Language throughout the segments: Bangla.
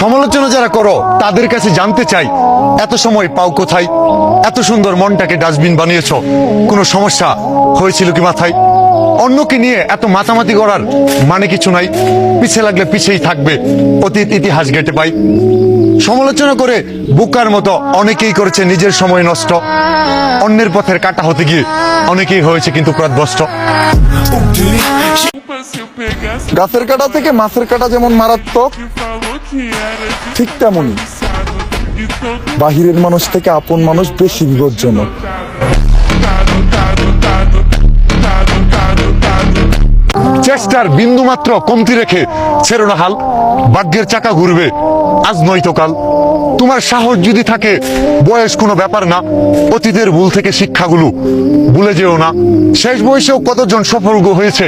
সমালোচনা যারা করো তাদের কাছে জানতে চাই এত সময় পাও কোথায়? এত সুন্দর মনটাকে ডাস্টবিন বানিয়েছ কোনো সমস্যা হয়েছিল কি মাথায়? অন্যকে নিয়ে এত মাতামাতি করার মানে কিছু নাই। পিছে লাগলে পিছেই থাকবে অতীত ইতিহাস ঘেটে পাই। সমালোচনা করে বুকার মতো অনেকেই করেছে নিজের সময় নষ্ট। অন্যের পথের কাটা হতে গিয়ে অনেকেই হয়েছে কিন্তু pegasse গাছের কাটা থেকে মাছের কাটা যেমন মারাত্মক ঠিক তেমনই। বাহিরের মানুষ থেকে আপন মানুষ বেশি বিপজ্জনক। চেষ্টার বিন্দু মাত্র কমতি রেখে ছেড়ো না হাল, ভাগ্যের চাকা ঘুরবে আজ নয়তো কাল। তোমার সাহস যদি থাকে, বয়স কোনো ব্যাপার না, অতীতের ভুল থেকে শিক্ষাগুলো ভুলে যেও না। শেষ বয়সেও কতজন সফল হয়েছে,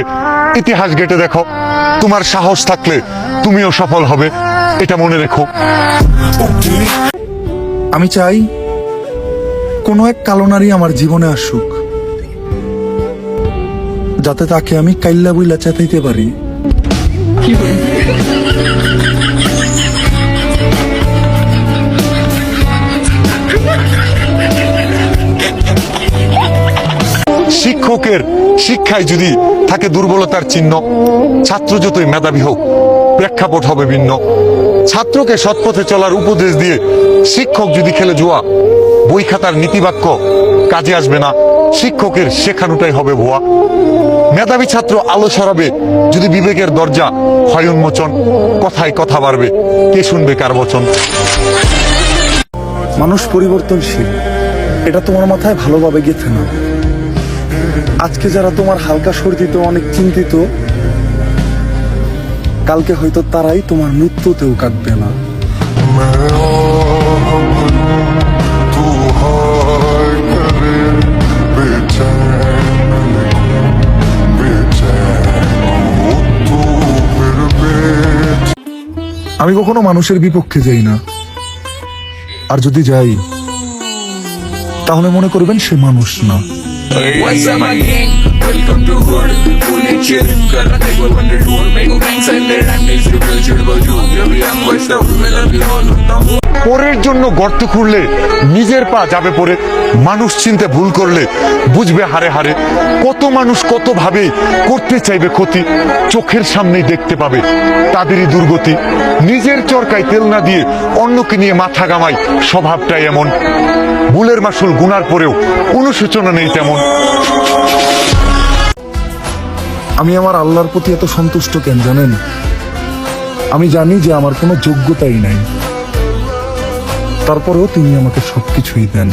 ইতিহাস ঘেটে দেখো। তোমার সাহস থাকলে তুমিও সফল হবে। এটা মনে রেখো। আমি চাই কোনো এক কালো নারী আমার জীবনে আসুক যাতে তাকে আমি কাইল্লা বইলা চেতাইতে পারি। শিক্ষকের শিক্ষায় যদি থাকে দুর্বলতার চিহ্ন ছাত্র যতই মেধাবী হোক প্রেক্ষাপট হবে ভিন্ন। ছাত্রকে সৎপথে চলার উপদেশ দিয়ে শিক্ষক যদি খেলে জুয়া, বই খাতার নীতিবাক্য কাজে আসবে না। শিক্ষকের শেখানোটাই হবে ভুয়া। মেধাবী ছাত্র আলো ছড়াবে, যদি বিবেকের দরজা হয় উন্মোচন কথায় কথা বাড়বে, কে শুনবে কার বচন? মানুষ পরিবর্তনশীল, এটা তোমার মাথায় ভালোভাবে গেছে না আজকে যারা তোমার হালকা সর্দিতে অনেক চিন্তিত কালকে হয়তো তারাই তোমার মৃত্যুতেও কাঁদবে না আমি কখনো মানুষের বিপক্ষে যাই না আর যদি যাই তাহলে মনে করবেন সে মানুষ না What's up my gang? Welcome to Hood. Fully chillin', karna dekho bande tour mein পরের জন্য গর্ত খুঁড়লে নিজের পা যাবে পড়ে মানুষ চিনতে ভুল করলে বুঝবে হারে হারে। কত মানুষ কত ভাবে করতে চাইবে ক্ষতি, চোখের সামনেই দেখতে পাবে তাদেরই দুর্গতি। নিজের চরকায় তেল না দিয়ে অন্যকে নিয়ে মাথা গামায় স্বভাবটাই এমন। ভুলের মাসুল গুনার পরেও অনুশোচনা নেই তেমন। আমি আমার আল্লাহর প্রতি এত সন্তুষ্ট কেন জানেন? আমি জানি যে আমার কোনো যোগ্যতাই নাই। তারপরেও তিনি আমাকে সব কিছুই দেন।